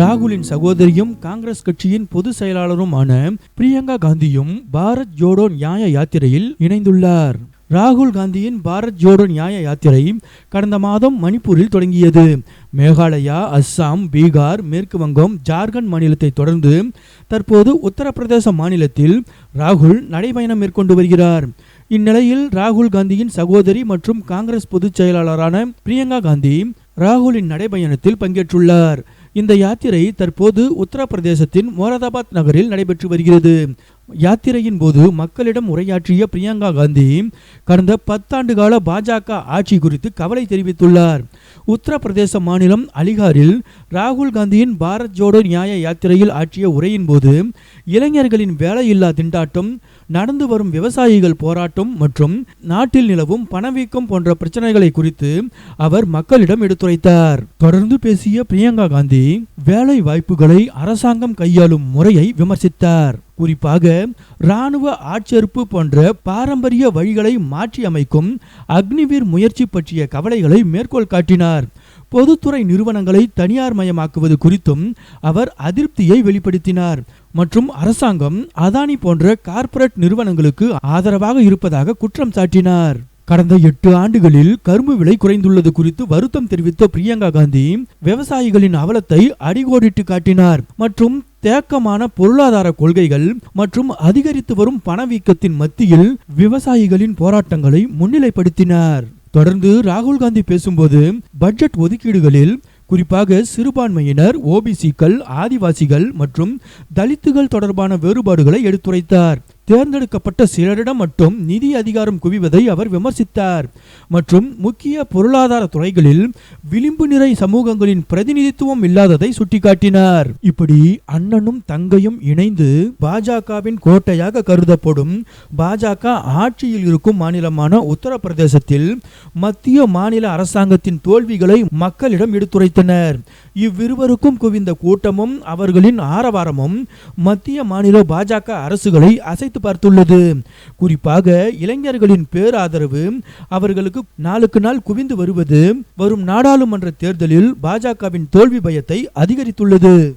ராகுலின் சகோதரியும் காங்கிரஸ் கட்சியின் பொதுச் செயலாளருமான பிரியங்கா காந்தியும் பாரத் ஜோடோ நியாய யாத்திரையில் இணைந்துள்ளார். ராகுல் காந்தியின் பாரத் ஜோடோ நியாய யாத்திரை கடந்த மாதம் மணிப்பூரில் தொடங்கியது. மேகாலயா அஸ்ஸாம் பீகார் மேற்கு வங்கம் ஜார்க்கண்ட் மாநிலத்தை தொடர்ந்து தற்போது உத்தரப்பிரதேச மாநிலத்தில் ராகுல் நடைபயணம் மேற்கொண்டு வருகிறார். இந்நிலையில் ராகுல் காந்தியின் சகோதரி மற்றும் காங்கிரஸ் பொதுச் செயலாளரான பிரியங்கா காந்தி ராகுலின் நடைபயணத்தில் பங்கேற்றுள்ளார். இந்த யாத்திரை தற்போது உத்தரப்பிரதேசத்தின் மோரதாபாத் நகரில் நடைபெற்று வருகிறது. யாத்திரையின் போது மக்களிடம் உரையாற்றிய பிரியங்கா காந்தி கடந்த பத்தாண்டு கால பாஜக ஆட்சி குறித்து கவலை தெரிவித்துள்ளார். உத்தரப்பிரதேச மாநிலம் அலிகாரில் ராகுல் காந்தியின் பாரத் ஜோடோ நியாய யாத்திரையில் ஆற்றிய உரையின் போது இளைஞர்களின் வேலையில்லா திண்டாட்டம் நடந்து வரும் விவசாயிகள் போராட்டம் மற்றும் நாட்டில் நிலவும் பணவீக்கம் போன்ற பிரச்சனைகளை குறித்து அவர் மக்களிடம் எடுத்துரைத்தார். தொடர்ந்து பேசிய பிரியங்கா காந்தி வேலை வாய்ப்புகளை அரசாங்கம் கையாளும் முறையை விமர்சித்தார். குறிப்பாக இராணுவ ஆட்சேர்ப்பு போன்ற பாரம்பரிய வழிகளை மாற்றி அமைக்கும் அக்னிவீர் முயற்சி பற்றிய கவலைகளை மேற்கோள் காட்டினார். பொதுத்துறை நிறுவனங்களை தனியார் மயமாக்குவது குறித்தும் அவர் அதிருப்தியை வெளிப்படுத்தினார். மற்றும் அரசாங்கம் அதானி போன்ற கார்ப்பரேட் நிறுவனங்களுக்கு ஆதரவாக இருப்பதாக குற்றம் சாட்டினார். கடந்த எட்டு ஆண்டுகளில் கரும்பு விலை குறைந்துள்ளது குறித்து வருத்தம் தெரிவித்த பிரியங்கா காந்தி விவசாயிகளின் அவலத்தை அடிகோடிட்டு காட்டினார். மற்றும் தேக்கமான பொருளாதார கொள்கைகள் மற்றும் அதிகரித்து வரும் பணவீக்கத்தின் மத்தியில் விவசாயிகளின் போராட்டங்களை முன்னிலைப்படுத்தினார். தொடர்ந்து ராகுல் காந்தி பேசும்போது பட்ஜெட் ஒதுக்கீடுகளில் குறிப்பாக சிறுபான்மையினர் ஓபிசிக்கள் ஆதிவாசிகள் மற்றும் தலித்துகள் தொடர்பான வேறுபாடுகளை எடுத்துரைத்தார். தேர்ந்தெடுக்கப்பட்ட சிலரிடம் மட்டும் நிதி அதிகாரம் குவிவதை அவர் விமர்சித்தார். மற்றும் முக்கிய பொருளாதார துறைகளில் விளிம்பு நிறை சமூகங்களின் பிரதிநிதித்துவம் இல்லாததை சுட்டிக்காட்டினார். இப்படி அண்ணனும் தங்கையும் இணைந்து பாஜகவின் கோட்டையாக கருதப்படும் பாஜக ஆட்சியில் இருக்கும் மாநிலமான உத்தரப்பிரதேசத்தில் மத்திய மாநில அரசாங்கத்தின் தோல்விகளை மக்களிடம் எடுத்துரைத்தனர். இவ்விருவருக்கும் குவிந்த கூட்டமும் அவர்களின் ஆரவாரமும் மத்திய மாநில பாஜக அரசுகளை அசைத்து பார்த்துள்ளது. குறிப்பாக இளைஞர்களின் பேராதரவு அவர்களுக்கு நாளுக்கு நாள் குவிந்து வருவது வரும் நாடாளுமன்ற தேர்தலில் பாஜகவின் தோல்வி பயத்தை அதிகரித்துள்ளது.